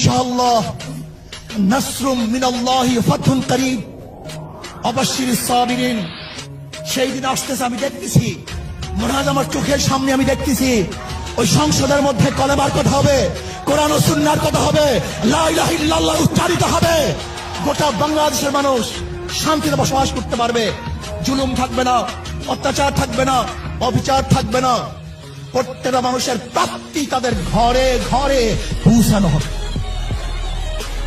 ইনশাআল্লাহ, নাসরুম মিনাল্লাহি ফাতহুন করিব অবশ্যই সাবিরিন, সেই দিন আসতেছে, আমি দেখতেছি। হয় আমার চোখের সামনে আমি দেখতেছি। ওই সংসদের মধ্যে কলেমার কথা হবে, কোরআন ও সুন্নার কথা হবে, লা ইলাহা ইল্লাল্লাহ উচ্চারিত হবে। গোটা বাংলাদেশের মানুষ শান্তিতে বসবাস করতে পারবে। জুলুম থাকবে না, অত্যাচার থাকবে না, অবিচার থাকবে না। প্রত্যেকটা মানুষের প্রাপ্তি তাদের ঘরে ঘরে পৌঁছানো হবে।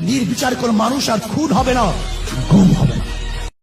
নির্বিচার কোন মানুষ আর খুন হবে না গুম হবে না।